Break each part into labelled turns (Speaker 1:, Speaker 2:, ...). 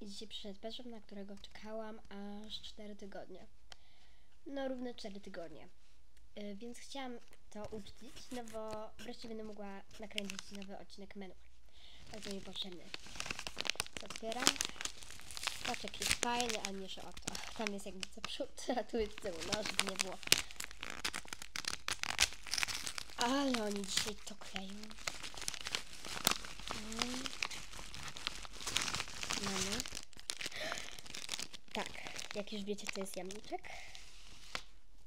Speaker 1: I dzisiaj przyszedł Peszem, na którego czekałam aż 4 tygodnie. No, równe 4 tygodnie. Y, więc chciałam to uczcić, no bo wreszcie będę mogła nakręcić nowy odcinek menu. Bardzo mi potrzebny. Otwieram. Paczek jest fajny, a nie, że oto. Tam jest jakby co przód, a tu jest tył, no żeby nie było. Ale oni dzisiaj to kleją. Mm. Mamy. Tak, jak już wiecie, to jest jamniczek.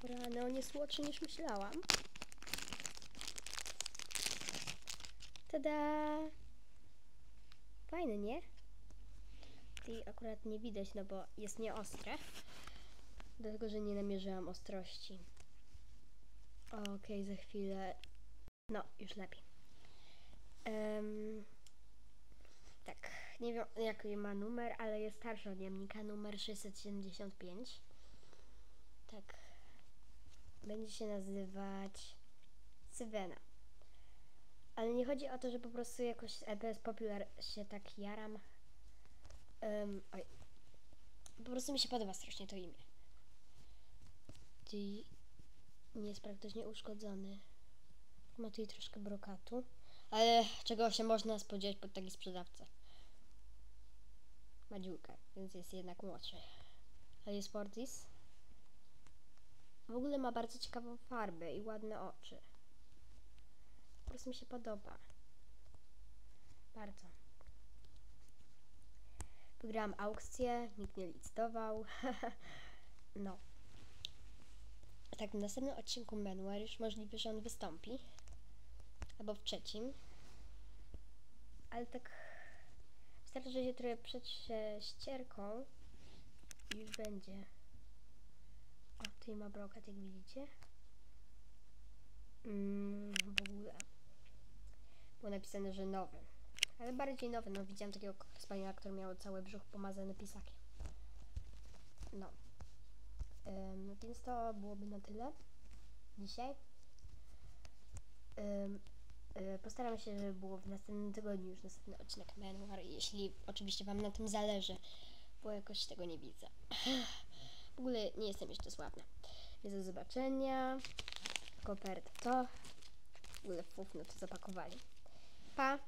Speaker 1: Rany, on jest słodszy niż myślałam. Tada! Fajny, nie? I akurat nie widać, no bo jest nieostre. Dlatego, że nie namierzyłam ostrości. Okej, za chwilę. No, już lepiej. Tak, nie wiem jaki ma numer, ale jest starszy od jamnika, numer 675. Tak. Będzie się nazywać Sywena. Ale nie chodzi o to, że po prostu jakoś z EBS Popular się tak jaram. Um, oj. Po prostu mi się podoba strasznie to imię. Ty nie jest praktycznie uszkodzony. Ma tutaj troszkę brokatu. Ale czego się można spodziewać pod taki sprzedawca? Ma dziurkę, więc jest jednak młodszy. A jest Fortis? W ogóle ma bardzo ciekawą farbę i ładne oczy. Po prostu mi się podoba. Bardzo. Wygrałam aukcję, nikt nie licytował. no. Tak, w następnym odcinku Manual już możliwe, że on wystąpi. Albo w trzecim. Ale tak wystarczy, się trochę przed ścierką i już będzie. O, tutaj ma brokat, jak widzicie. Mm, w ogóle. Było napisane, że nowy. Ale bardziej nowy. No, widziałam takiego spaniela, który miał cały brzuch pomazany pisakiem. No. Ym, więc to byłoby na tyle dzisiaj. Ym, postaram się, żeby było w następnym tygodniu już następny odcinek Menuar, jeśli oczywiście Wam na tym zależy, bo jakoś tego nie widzę. W ogóle nie jestem jeszcze sławna. Więc do zobaczenia. Koperta to. W ogóle fuf, no to zapakowali. Pa!